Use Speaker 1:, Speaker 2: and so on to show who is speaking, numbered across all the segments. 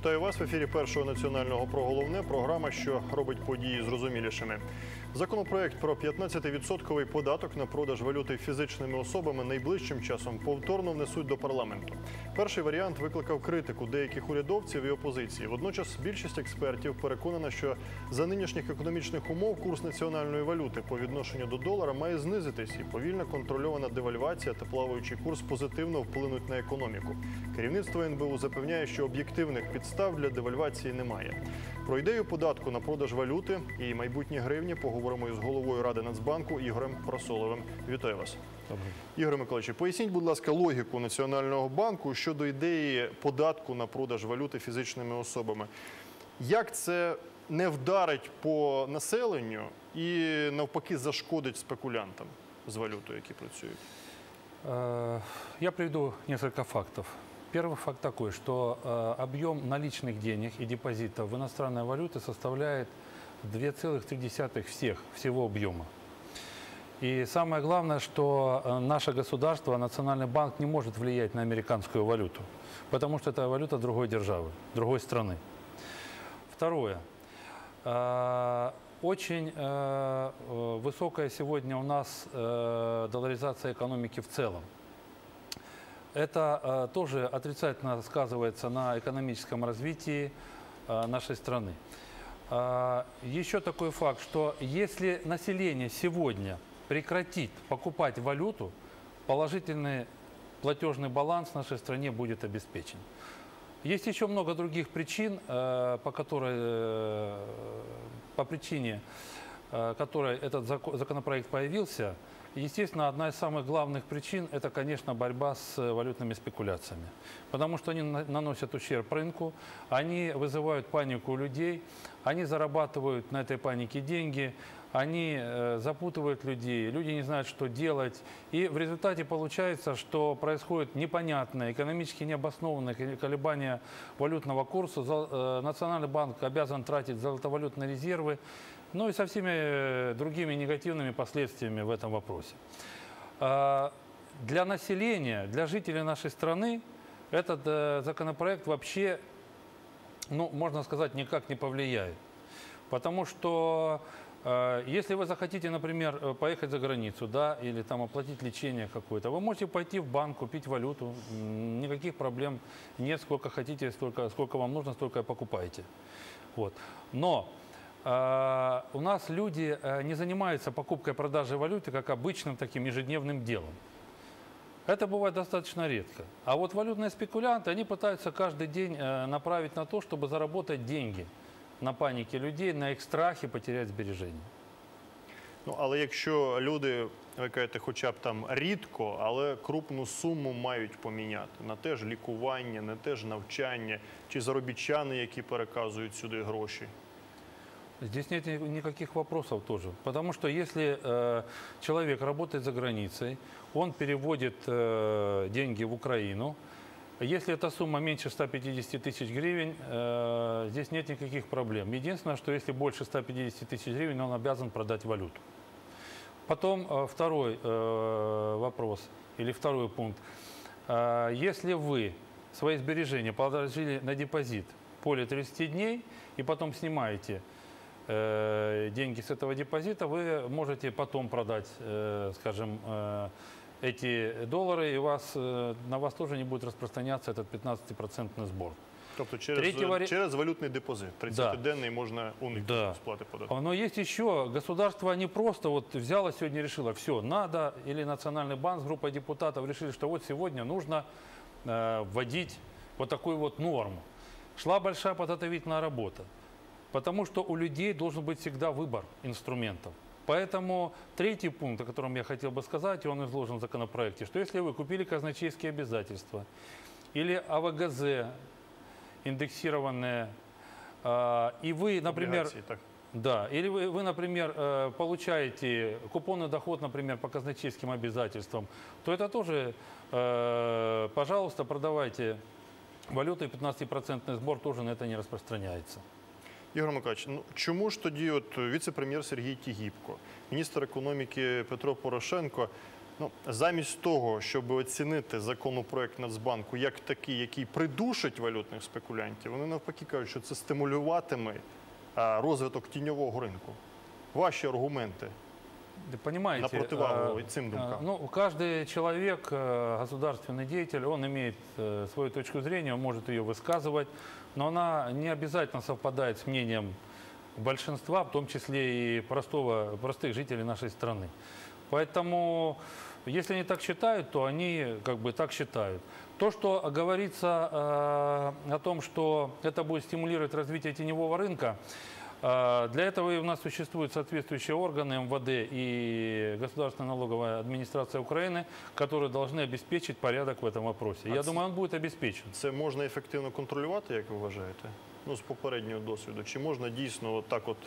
Speaker 1: Вітаю вас в ефірі першого національного про головне. Програма, що робить події зрозумілішими. Законопроект про 15-відсотковий податок на продаж валюти фізичними особами найближчим часом повторно внесуть до парламенту. Перший варіант викликав критику деяких урядовців і опозиції. Водночас більшість експертів переконана, що за нинішніх економічних умов курс національної валюти по відношенню до долара має знизитись, і повільна контрольована девальвація та плаваючий курс позитивно вплинуть на економіку. Керівництво НБУ запевняє, що об'єктивних підстав для девальвації немає. Про ідею податку на продаж валюти і майбутні гривні поговоримо із головою ради Нацбанку Ігорем Просоловим. Вітаю вас. Ігор Миколаївич, поясніть, будь ласка, логіку Національного банку щодо ідеї податку на продаж валюти фізичними особами. Як це не вдарить по населенню і навпаки зашкодить спекулянтам з валютою, які працюють?
Speaker 2: Э, Я приведу несколько фактов. Первый факт такой, что э, объем наличных денег и депозитов в иностранной валюте составляет 2,3 всех, всего объема. И самое главное, что э, наше государство, Национальный банк не может влиять на американскую валюту, потому что это валюта другой державы, другой страны. Второе. Э, Очень э, высокая сегодня у нас долларизация экономики в целом. Это тоже отрицательно сказывается на экономическом развитии нашей страны. Еще такой факт, что если население сегодня прекратит покупать валюту, положительный платежный баланс в нашей стране будет обеспечен. Есть еще много других причин, э, по которой, э, по причине, э, которой этот зако- законопроект появился. Естественно, одна из самых главных причин – это, конечно, борьба с валютными спекуляциями. Потому что они на- наносят ущерб рынку, они вызывают панику у людей, они зарабатывают на этой панике деньги, они э, запутывают людей, люди не знают, что делать. И в результате получается, что происходит непонятное, экономически необоснованное ко- колебание валютного курса. Э, Национальный банк обязан тратить золотовалютные резервы, ну и со всеми э, другими негативными последствиями в этом вопросе. А, Для населения, для жителей нашей страны этот законопроект вообще, ну, можно сказать, никак не повлияет. Потому что если вы захотите, например, э, поехать за границу, да, или там оплатить лечение какое-то, вы можете пойти в банк, купить валюту, никаких проблем нет, сколько хотите, столько, сколько вам нужно, столько и покупаете. Вот. Но э, у нас люди э, не занимаются покупкой и продажей валюты как обычным таким ежедневным делом. Это бывает достаточно редко. А вот валютные спекулянты, они пытаются каждый день э, направить на то, чтобы заработать деньги на панике людей, на их страхе потерять сбережения.
Speaker 1: Ну, але якщо люди, ви кажете, хоча б там рідко, але крупну суму мають поміняти на те ж лікування, на те ж навчання, чи заробітчани, які переказують сюди гроші.
Speaker 2: Здесь нет никаких вопросов тоже. Потому что если э, человек работает за границей, он переводит э, деньги в Украину, если эта сумма меньше 150 тысяч гривен, э, здесь нет никаких проблем. Единственное, что если больше 150 тысяч гривен, он обязан продать валюту. Потом э, второй э, вопрос или второй пункт. Если вы свои сбережения положили на депозит более 30 дней и потом снимаете деньги с этого депозита, вы можете потом продать, скажем, эти доллары, и вас, э, на вас тоже не будет распространяться этот 15% сбор.
Speaker 1: Тобто через,
Speaker 2: Третій варі-
Speaker 1: через валютний депозит. 30-денний можна уникнути
Speaker 2: Да.
Speaker 1: сплати податку.
Speaker 2: Но есть еще, государство не просто вот взяло сегодня и решило, все, надо, или Национальный банк с группой депутатов решили, что вот сегодня нужно э, вводить вот такую вот норму. Шла большая подготовительная работа, потому что у людей должен быть всегда выбор инструментов. Поэтому третий пункт, о котором я хотел бы сказать, и он изложен в законопроекте, что если вы купили казначейские обязательства или АВГЗ индексированные, а, и вы, например,
Speaker 1: Облігації, так.
Speaker 2: да, или вы, вы, например, э, получаете купонный доход, например, по казначейским обязательствам, то это тоже, э, пожалуйста, продавайте валюту, и 15% сбор тоже на это не распространяется.
Speaker 1: Ігор Миколаївич, ну чому ж тоді от віце-прем'єр Сергій Тігіпко, міністр економіки Петро Порошенко Ну, замість того, щоб оцінити законопроект Нацбанку як такий, який придушить валютних спекулянтів, вони навпаки кажуть, що це стимулюватиме а, розвиток тіньового ринку. Ваші аргументи.
Speaker 2: Да понимаете,
Speaker 1: На противагу
Speaker 2: э,
Speaker 1: этим
Speaker 2: э,
Speaker 1: думкам.
Speaker 2: Ну, каждый человек, э, государственный деятель, он имеет э, свою точку зрения, он может ее высказывать, Но она не обязательно совпадает с мнением большинства, в том числе и простого, простых жителей нашей страны. Поэтому, если они так считают, то они как бы так считают. То, что говорится э, о том, что это будет стимулировать развитие теневого рынка, для этого и у нас существуют соответствующие органы МВД и Государственная налоговая администрация Украины, которые должны обеспечить порядок в этом вопросе.
Speaker 1: А
Speaker 2: Я
Speaker 1: ц-
Speaker 2: думаю, он будет обеспечен.
Speaker 1: Це можна ефективно контролювати, як ви вважаєте? Ну, з попереднього досвіду. Чи можна дійсно от так от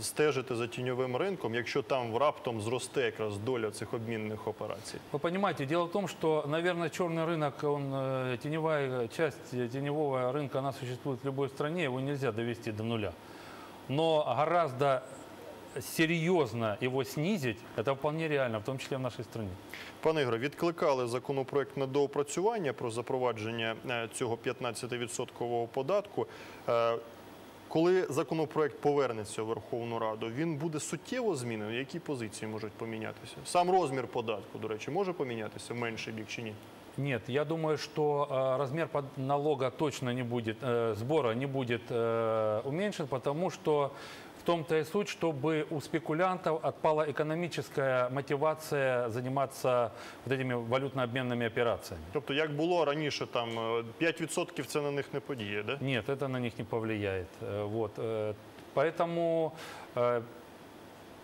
Speaker 1: стежити за тіньовим ринком, якщо там раптом зросте якраз доля цих обмінних операцій?
Speaker 2: Вы понимаете, дело в том, что, наверное, черный рынок, он, э, теневая часть э, теневого рынка, она существует в любой стране, его нельзя довести до нуля. Но гораздо серьезно его снизить, это вполне реально, в том числе в нашей стране.
Speaker 1: Пане Ігоре, відкликали законопроект на доопрацювання про запровадження е, цього 15-відсоткового податку. Е, Коли законопроект повернеться в Верховну Раду, він буде суттєво змінений? Які позиції можуть помінятися? Сам розмір податку, до речі, може помінятися в менший бік чи ні?
Speaker 2: Нет, я думаю, что э, размер под- налога точно не будет, э, сбора не будет э, уменьшен, потому что в том-то и суть, чтобы у спекулянтов отпала экономическая мотивация заниматься вот этими валютно-обменными операциями.
Speaker 1: Тобто, як було раніше, там е, 5% це на них не подіє, да?
Speaker 2: Нет, это на них не повлияет. Э, Вот. э, Поэтому э,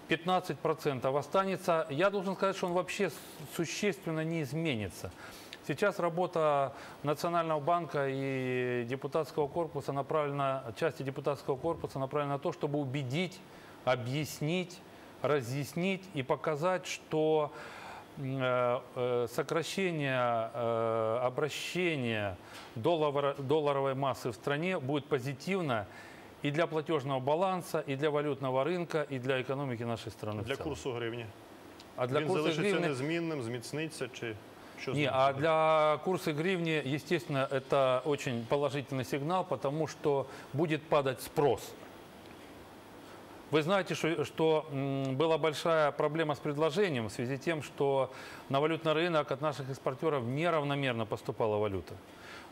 Speaker 2: 15% останется. Я должен сказать, что он вообще с- существенно не изменится. Сейчас работа Национального банка и депутатского корпуса направлена, части депутатского корпуса направлена на то, чтобы убедить, объяснить, разъяснить и показать, что м, э, э, сокращение э, обращения доллара- долларовой массы в стране будет позитивно и для платежного баланса, и для валютного рынка, и для экономики нашей страны. в
Speaker 1: Для
Speaker 2: целом.
Speaker 1: курсу гривні.
Speaker 2: А для
Speaker 1: він
Speaker 2: курса
Speaker 1: залишиться
Speaker 2: гривны...
Speaker 1: незмінним, зміцниться чи з
Speaker 2: Не, а для курса гривни, естественно, это очень положительный сигнал, потому что будет падать спрос. Вы знаете, что, что, была большая проблема с предложением в связи с тем, что на валютный рынок от наших экспортеров неравномерно поступала валюта.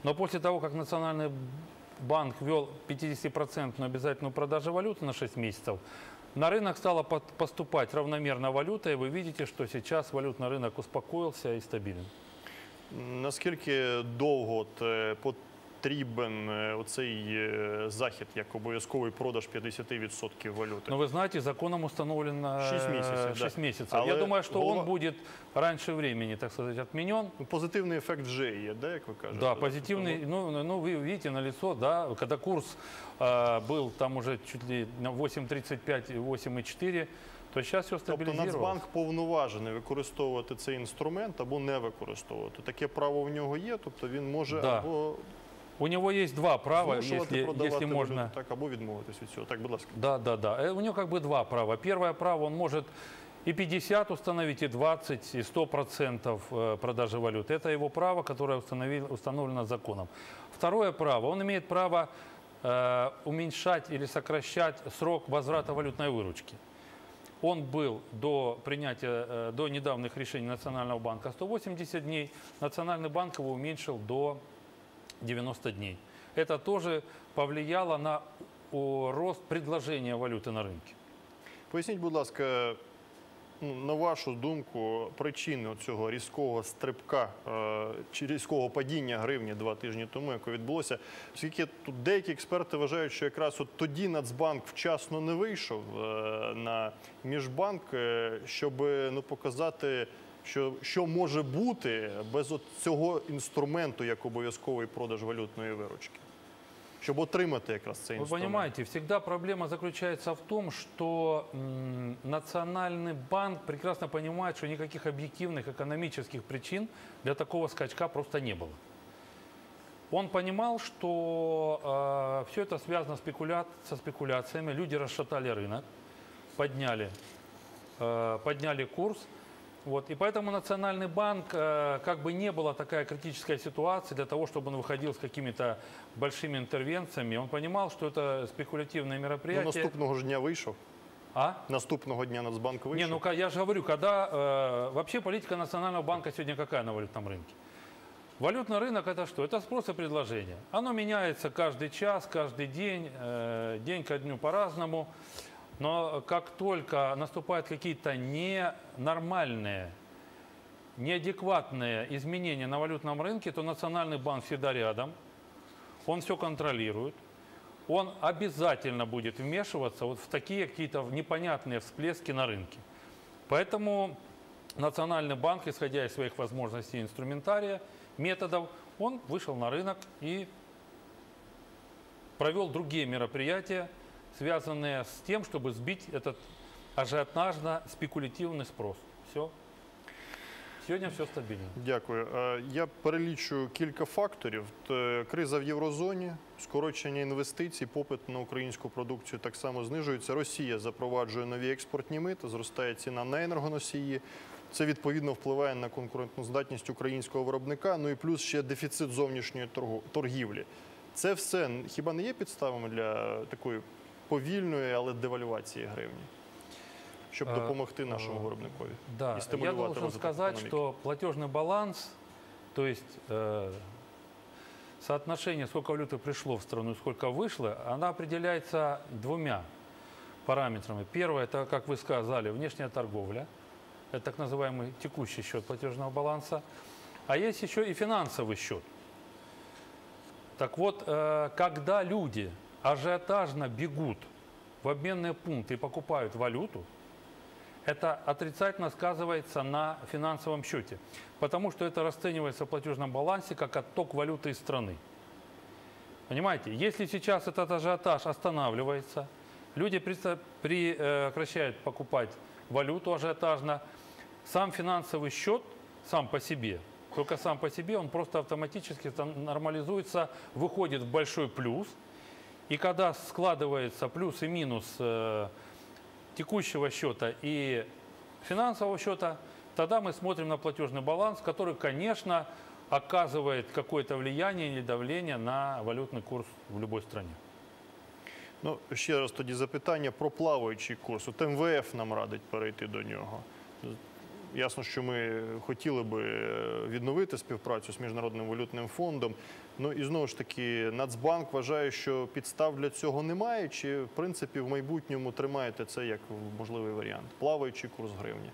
Speaker 2: Но после того, как Национальный банк ввел 50% обязательную продажу валюты на 6 месяцев, на рынок стала поступать равномерно валюта, и вы видите, что сейчас валютный рынок успокоился и стабилен.
Speaker 1: Наскільки довго е, потрібен е, оцей е, захід як обов'язковий продаж 50% валюти?
Speaker 2: Но вы знаете, законом установлено
Speaker 1: Шесть месяцев, да.
Speaker 2: 6 месяцев.
Speaker 1: Але
Speaker 2: Я думаю, что
Speaker 1: голова-
Speaker 2: он будет раньше времени, так сказать, отменен.
Speaker 1: Ну, Позитивний ефект вже є, да, як ви кажете?
Speaker 2: Да, позитивный, ну, ну, вы видите на лицо, да, когда курс э, был там уже чуть ли на 8,35, 8,4, то сейчас все
Speaker 1: Тобто
Speaker 2: стабилизировалось.
Speaker 1: Нацбанк повноважений використовувати цей інструмент або не використовувати. Таке право в нього є, тобто він може
Speaker 2: Да.
Speaker 1: або
Speaker 2: У него есть два права,
Speaker 1: змушувати
Speaker 2: если,
Speaker 1: продавати
Speaker 2: если
Speaker 1: валюту,
Speaker 2: можно.
Speaker 1: так, або відмовитись від цього. Так, будь ласка.
Speaker 2: Да, да, да. Э, У него как бы два права. Первое право, он может и 50 установить, и 20, и 100 процентов э, продажи валют. Это его право, которое установлено законом. Второе право, он имеет право э, уменьшать или сокращать срок возврата валютной выручки. Он был до принятия, э, до недавних решений Национального банка 180 дней. Национальный банк его уменьшил до 90 дней. Это тоже повлияло на о, рост предложения валюты на рынке.
Speaker 1: Поясніть, будь ласка, ну, на вашу думку, причини цього різкого стрибка е, чи різкого падіння гривні два тижні тому, яке відбулося, оскільки тут деякі експерти вважають, що якраз от тоді Нацбанк вчасно не вийшов е, на міжбанк, е, щоб ну, показати. Що, що може бути без от цього інструменту, як обов'язковий продаж валютної виручки, щоб отримати якраз цей
Speaker 2: Вы
Speaker 1: інструмент?
Speaker 2: понимаете, всегда проблема заключается в том, что м, Национальный банк прекрасно понимает, что никаких объективных экономических причин для такого скачка просто не было. Он понимал, что все это связано спекуля- со спекуляциями. Люди расшатали рынок, подняли, э, подняли курс. Вот. И поэтому Национальный банк, э, как бы не была такая критическая ситуация для того, чтобы он выходил с какими-то большими интервенциями, он понимал, что это спекулятивное
Speaker 1: Ну,
Speaker 2: мероприятие.
Speaker 1: наступного ж дня вийшов.
Speaker 2: А?
Speaker 1: Наступного дня Нацбанк вийшов.
Speaker 2: Не, ну я же говорю, когда э, вообще политика Национального банка сегодня какая на валютном рынке? Валютный рынок это что? Это спрос и предложение. Оно меняется каждый час, каждый день, э, день ко дню по-разному. Но как только наступают какие-то ненормальные, неадекватные изменения на валютном рынке, то Национальный банк всегда рядом, он все контролирует, он обязательно будет вмешиваться вот в такие какие-то непонятные всплески на рынке. Поэтому Национальный банк, исходя из своих возможностей инструментария, методов, он вышел на рынок и провел другие мероприятия, связанные с тем, чтобы сбить этот ажиотажно-спекулятивный спрос. Все. Сегодня все стабильно.
Speaker 1: Дякую. Е, Я перелічую кілька факторів. Т- Криза в єврозоні, скорочення інвестицій, попит на українську продукцію так само знижується. Росія запроваджує нові експортні мити, зростає ціна на енергоносії. Це відповідно впливає на конкурентну здатність українського виробника. Ну і плюс ще дефіцит зовнішньої торгу- торгівлі. Це все хіба не є підставами для такої повільної, але девальвації гривні, щоб
Speaker 2: Е,
Speaker 1: допомогти нашому
Speaker 2: е,
Speaker 1: виробникові?
Speaker 2: Да,
Speaker 1: и
Speaker 2: я
Speaker 1: стимулировать
Speaker 2: должен
Speaker 1: розвиток
Speaker 2: сказать,
Speaker 1: экономики.
Speaker 2: что платежный баланс, то есть э, соотношение, сколько валюты пришло в страну и сколько вышло, она определяется двумя параметрами. Первое, это, как вы сказали, внешняя торговля. Это так называемый текущий счет платежного баланса. А есть еще и финансовый счет. Так вот, э, когда люди ажиотажно бегут в обменные пункты и покупают валюту, это отрицательно сказывается на финансовом счете, потому что это расценивается в платежном балансе как отток валюты из страны. Понимаете, если сейчас этот ажиотаж останавливается, люди приста- прекращают покупать валюту ажиотажно, сам финансовый счет сам по себе, только сам по себе, он просто автоматически нормализуется, выходит в большой плюс, и когда складывается плюс и минус э, текущего счета и финансового счета, тогда мы смотрим на платежный баланс, который, конечно, оказывает какое-то влияние или давление на валютный курс в любой стране.
Speaker 1: Ну, ще раз тоді запитання про плаваючий курс. От МВФ нам радить перейти до нього. Ясно, що ми хотіли би е, відновити співпрацю з Міжнародним валютним фондом. Ну і знову ж таки, Нацбанк вважає, що підстав для цього немає. Чи в принципі в майбутньому тримаєте це як можливий варіант? Плаваючий курс гривні?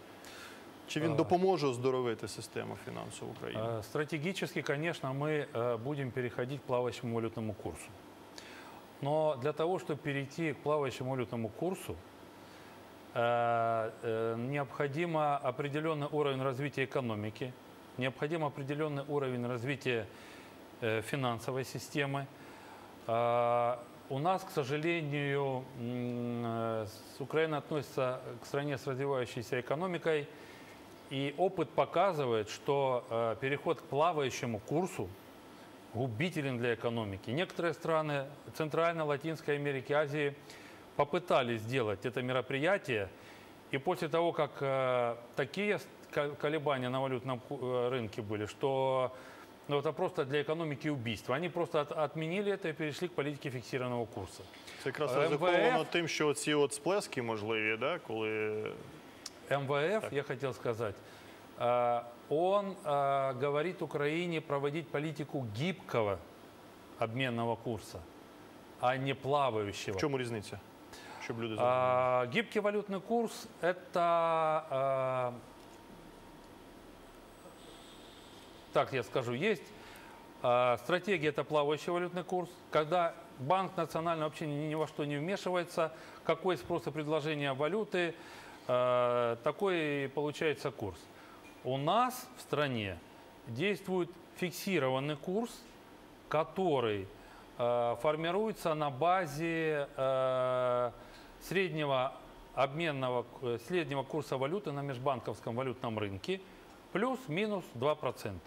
Speaker 1: Чи він
Speaker 2: А.
Speaker 1: допоможе оздоровити систему фінансову України?
Speaker 2: Э, Стратегически, конечно, мы э, будем переходить к плавающему валютному курсу. Но для того, чтобы перейти к плавающему валютному курсу, э, э, необходимо определенный уровень развития экономики, необходим определенный уровень развития э, финансовой системы. У нас, к сожалению, э, Украина относится к стране с развивающейся экономикой, и опыт показывает, что э, переход к плавающему курсу губителен для экономики. Некоторые страны Центральной, Латинской Америки, Азии попытались сделать это мероприятие, и после того, как э, такие с- ко- колебания на валютном ку- э, рынке были, что ну, это просто для экономики убийство. Они просто от- отменили это и перешли к политике фиксированного курса.
Speaker 1: Це якраз
Speaker 2: МВФ
Speaker 1: ризиковано тим, що ці от сплески можливі, да, коли
Speaker 2: МВФ, я хотел сказать, э, он э, говорит Украине проводить политику гибкого обменного курса, а не плавающего.
Speaker 1: в чому різниця? Щоб люди.
Speaker 2: А, гибкий валютный курс – это, а, так я скажу, есть а, стратегия – это плавающий валютный курс, когда банк национальный вообще ни, ни во что не вмешивается, какой спрос и предложение валюты, а, такой и получается курс. У нас в стране действует фиксированный курс, который э, формируется на базе э, среднего обменного, э, среднего курса валюты на межбанковском валютном рынке плюс-минус 2%.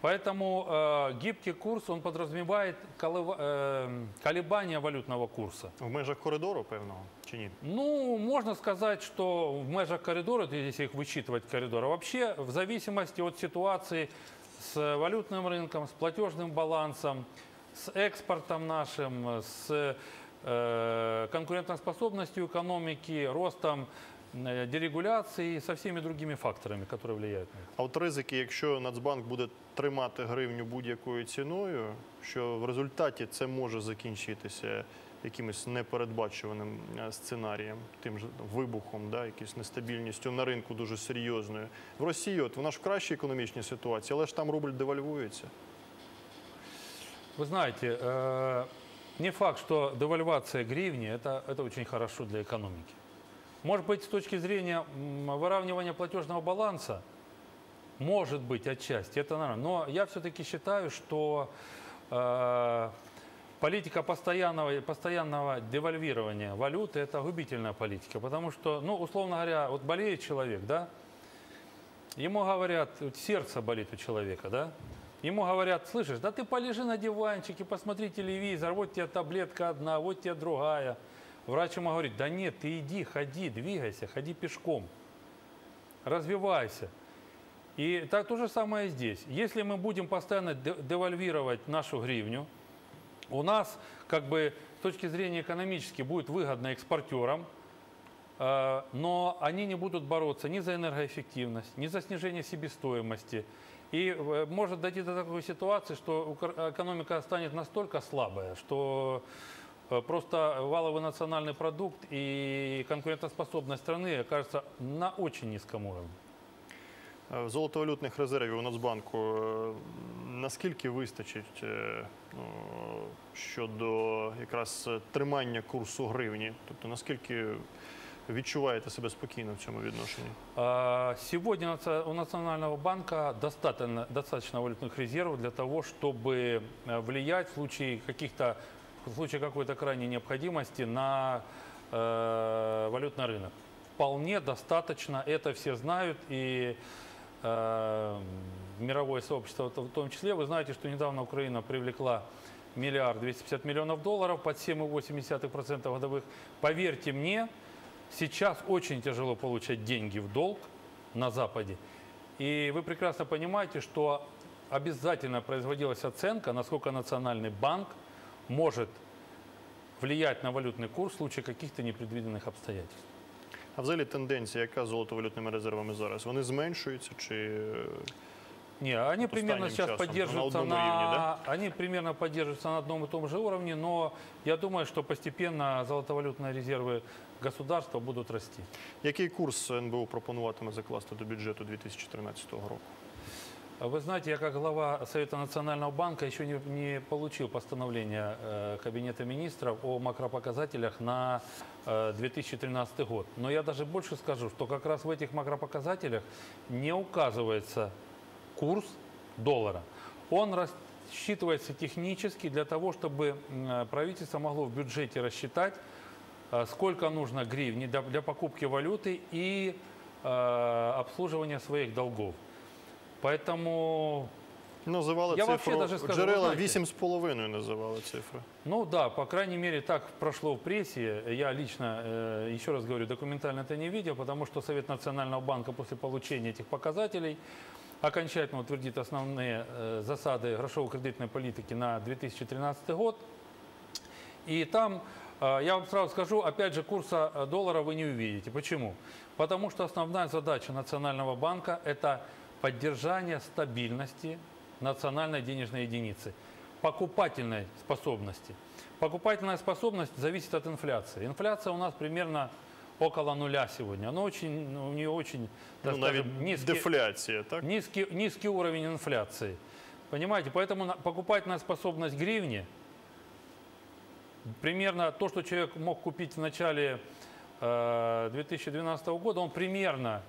Speaker 2: Поэтому э, гибкий курс, он подразумевает колыва- э, колебания валютного курса.
Speaker 1: В межах коридору певного чи ні?
Speaker 2: Ну, можно сказать, что в межах коридора, если их вычитывать коридора, вообще в зависимости от ситуации с валютным рынком, с платежным балансом, с экспортом нашим, с конкурентоспособностью экономики, ростом э, дерегуляции, со всеми другими факторами, которые влияют на это.
Speaker 1: А от ризики, якщо Нацбанк буде тримати гривню будь-якою ціною, що в результаті це може закінчитися якимось непередбачуваним е, сценарієм, тим же там, вибухом, да, якоюсь нестабільністю на ринку дуже серйозною. В Росії, от вона ж в кращій економічній ситуації, але ж там рубль девальвується.
Speaker 2: Вы знаете, э, не факт, что девальвация гривни это, это очень хорошо для экономики. Может быть, с точки зрения выравнивания платежного баланса, может быть, отчасти, это нормально. Но я все-таки считаю, что э, политика постоянного, постоянного девальвирования валюты – это губительная политика. Потому что, ну, условно говоря, вот болеет человек, да, Ему говорят, сердце болит у человека, да? Ему говорят, слышишь, да ты полежи на диванчике, посмотри телевизор, вот тебе таблетка одна, вот тебе другая. Врач ему говорит, да нет, ты иди, ходи, двигайся, ходи пешком, развивайся. И так то же самое здесь. Если мы будем постоянно де- девальвировать нашу гривню, у нас как бы с точки зрения экономически будет выгодно экспортерам, но они не будут бороться ни за энергоэффективность, ни за снижение себестоимости. И э, может дойти до такой ситуации, что укр- экономика станет настолько слабая, что э, просто валовый национальный продукт и конкурентоспособность страны окажется на очень низком уровне.
Speaker 1: Е, Золотовалютних резервів у Нацбанку е, наскільки вистачить е, ну, щодо якраз е, тримання курсу гривні? Тобто наскільки відчуваєте себе спокійно в цьому відношенні?
Speaker 2: А, Сегодня наца- у Национального банка достаточно, достаточно валютных резервов для того, чтобы э, влиять в случае каких-то в случае какой-то крайней необходимости на э, валютный рынок. Вполне достаточно, это все знают и э, мировое сообщество в том числе. Вы знаете, что недавно Украина привлекла миллиард 250 миллионов долларов под 7,8% годовых. Поверьте мне, Сейчас очень тяжело получать деньги в долг на Западе. И вы прекрасно понимаете, что обязательно производилась оценка, насколько Национальный банк может влиять на валютный курс в случае каких-то непредвиденных обстоятельств.
Speaker 1: А взагалі тенденція, яка з золотовалютними резервами зараз? Вони зменшуються чи
Speaker 2: Не, они примерно
Speaker 1: останнім
Speaker 2: сейчас
Speaker 1: часом
Speaker 2: поддерживаются
Speaker 1: на
Speaker 2: на,
Speaker 1: одному рівні, да?
Speaker 2: они примерно поддерживаются на одном и том же уровне, но я думаю, что постепенно золотовалютные резервы государства будут расти.
Speaker 1: який курс НБУ пропонуватиме закласти до бюджету 2013 року?
Speaker 2: Вы знаете, я как глава Совета Национального банка еще не, не получил постановление э, Кабинета министров о макропоказателях на э, 2013 год. Но я даже больше скажу, что как раз в этих макропоказателях не указывается курс доллара. Он рассчитывается технически для того, чтобы правительство могло в бюджете рассчитать, э, сколько нужно гривни для, покупки валюты и э, обслуживания своих долгов. Поэтому,
Speaker 1: Називали
Speaker 2: Я вообще
Speaker 1: цифру
Speaker 2: даже скажу,
Speaker 1: джерела
Speaker 2: ви знаєте-
Speaker 1: 8,5 називали цифри.
Speaker 2: ну да, по крайней мере, так прошло в прессе. Я лично, э, еще раз говорю, документально это не видел, потому что Совет Национального банка после получения этих показателей окончательно утвердит основные э, засады грошово-кредитной политики на 2013 год. И там, э, я вам сразу скажу, опять же, курса э, доллара вы не увидите. Почему? Потому что основная задача Национального банка – это поддержание стабильности национальной денежной единицы, покупательной способности. Покупательная способность зависит от инфляции. Инфляция у нас примерно около нуля сегодня. Она очень, у нее очень, так
Speaker 1: Ну,
Speaker 2: скажем, низкий,
Speaker 1: дефляція, так?
Speaker 2: низкий, низкий уровень инфляции. Понимаете? Поэтому на- покупательная способность гривни примерно то, что человек мог купить в начале э, 2012 года, он примерно,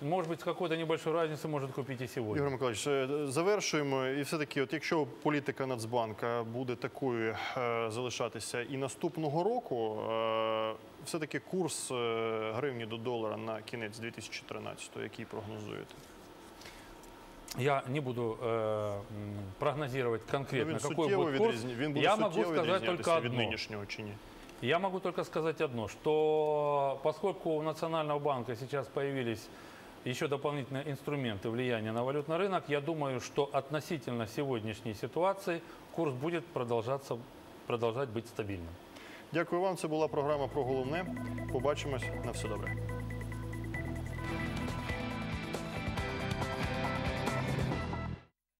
Speaker 2: может быть, с какой-то небольшой разницей может купить и сегодня.
Speaker 1: Ігор Миколаївич, е, завершуємо. І все-таки, от якщо політика Нацбанка буде такою е, залишатися і наступного року, е, все-таки курс е, гривні до долара на кінець 2013-го, який прогнозуєте?
Speaker 2: я не буду э, прогнозировать
Speaker 1: Ну,
Speaker 2: конкретно,
Speaker 1: він
Speaker 2: какой
Speaker 1: суттєво
Speaker 2: будет курс.
Speaker 1: відрізні... він буде
Speaker 2: Я могу
Speaker 1: суттєво
Speaker 2: сказать
Speaker 1: відрізнятися
Speaker 2: только
Speaker 1: від
Speaker 2: одно.
Speaker 1: нинішнього чи ні?
Speaker 2: Я могу только сказать одно, что поскольку у Национального банка сейчас появились еще дополнительные инструменты влияния на валютный рынок, я думаю, что относительно сегодняшней ситуации курс будет продолжаться, продолжать быть стабильным.
Speaker 1: Дякую вам. Це була програма про головне. Побачимось. На все добре.